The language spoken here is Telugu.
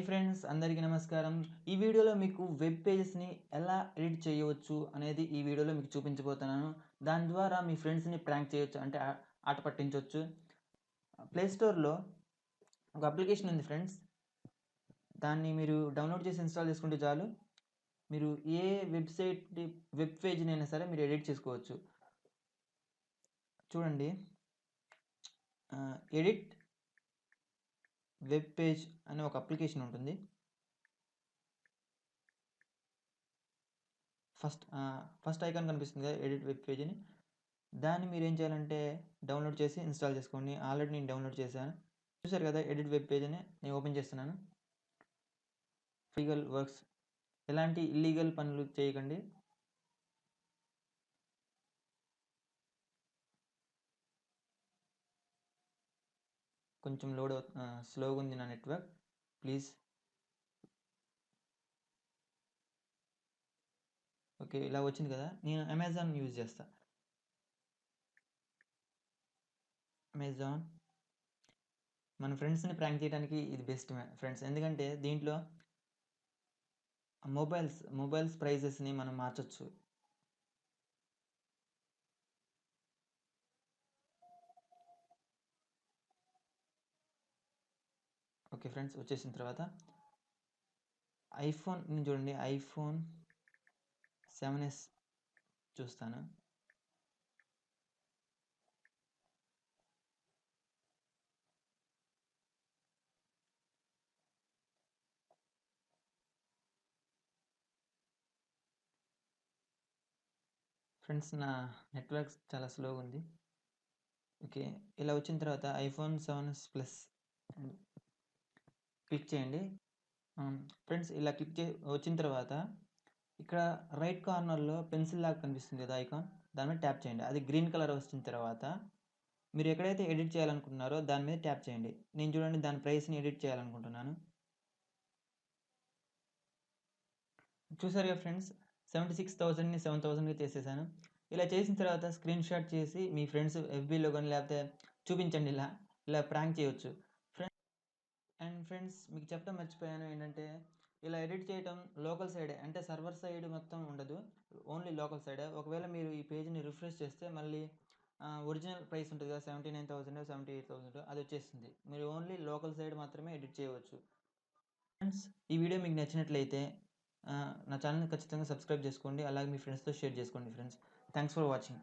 హాయ్ ఫ్రెండ్స్ అందరికీ నమస్కారం. ఈ వీడియోలో మీకు వెబ్ పేజెస్ని ఎలా ఎడిట్ చేయవచ్చు అనేది ఈ వీడియోలో మీకు చూపించబోతున్నాను. దాని ద్వారా మీ ఫ్రెండ్స్ని ప్రాంక్ చేయొచ్చు అంటే ఆట పట్టించవచ్చు. ప్లేస్టోర్లో ఒక అప్లికేషన్ ఉంది ఫ్రెండ్స్. దాన్ని మీరు డౌన్లోడ్ చేసి ఇన్స్టాల్ చేసుకుంటే చాలు. మీరు ఏ వెబ్సైట్ వెబ్ పేజ్ని అయినా సరే మీరు ఎడిట్ చేసుకోవచ్చు. చూడండి. ఎడిట్ వెబ్ పేజ్ అనే ఒక అప్లికేషన్ ఉంటుంది. ఫస్ట్ ఫస్ట్ ఐకాన్ కనిపిస్తుంది కదా ఎడిట్ వెబ్ పేజ్ అని. దాన్ని మీరు ఏం చేయాలంటే డౌన్లోడ్ చేసి ఇన్స్టాల్ చేసుకోండి. ఆల్రెడీ నేను డౌన్లోడ్ చేశాను. చూసారు కదా ఎడిట్ వెబ్ పేజ్ అని నేను ఓపెన్ చేస్తున్నాను. Legal works. ఎలాంటి ఇల్లీగల్ పనులు చేయకండి. కొంచెం లోడ్ స్లోగా ఉంది నా నెట్వర్క్ ప్లీజ్ ఓకే ఇలా వచ్చింది కదా. నేను అమెజాన్ యూజ్ చేస్తా. అమెజాన్ మన ఫ్రెండ్స్ని ప్రాంక్ చేయడానికి ఇది బెస్ట్ ఫ్రెండ్స్ ఎందుకంటే దీంట్లో మొబైల్స్ మొబైల్స్ ప్రైజెస్ని మనం మార్చవచ్చు ఓకే ఫ్రెండ్స్ వచ్చేసిన తర్వాత ఐఫోన్ నేను చూడండి ఐఫోన్ సెవెన్ ఎస్ చూస్తాను. ఫ్రెండ్స్ నా నెట్వర్క్ చాలా స్లోగా ఉంది. ఓకే ఇలా వచ్చిన తర్వాత iPhone seven S plus click చేయండి. ఫ్రెండ్స్ ఇలా క్లిక్ చే వచ్చిన తర్వాత ఇక్కడ రైట్ కార్నర్లో పెన్సిల్ లాగా కనిపిస్తుంది కదా ఐకాన్. దాని మీద ట్యాప్ చేయండి. అది గ్రీన్ కలర్ వచ్చిన తర్వాత మీరు ఎక్కడైతే ఎడిట్ చేయాలనుకుంటున్నారో దాని మీద ట్యాప్ చేయండి. నేను చూడండి దాని ప్రైస్ని ఎడిట్ చేయాలనుకుంటున్నాను. చూసారుగా ఫ్రెండ్స్ సెవెంటీ సిక్స్ థౌసండ్ని సెవెన్ థౌసండ్గా చేసేసాను ఇలా చేసిన తర్వాత స్క్రీన్ షాట్ చేసి మీ ఫ్రెండ్స్ ఎఫ్బీలో కానీ లేకపోతే చూపించండి ఇలా ఇలా ప్రాంక్ చేయొచ్చు. అండ్ ఫ్రెండ్స్ మీకు చెప్పడం మర్చిపోయాను ఏంటంటే ఇలా ఎడిట్ చేయటం లోకల్ సైడే అంటే సర్వర్ సైడ్ మొత్తం ఉండదు. ఓన్లీ లోకల్ సైడే. ఒకవేళ మీరు ఈ పేజ్ని రిఫ్రెష్ చేస్తే మళ్ళీ ఒరిజినల్ ప్రైస్ ఉంటుంది కదా seventy nine thousand seventy eight thousand అది వచ్చేస్తుంది. మీరు ఓన్లీ లోకల్ సైడ్ మాత్రమే ఎడిట్ చేయవచ్చు. ఫ్రెండ్స్ ఈ వీడియో మీకు నచ్చినట్లయితే నా ఛానల్ని ఖచ్చితంగా సబ్స్క్రైబ్ చేసుకోండి. అలాగే మీ ఫ్రెండ్స్తో షేర్ చేసుకోండి ఫ్రెండ్స్. Thanks for watching.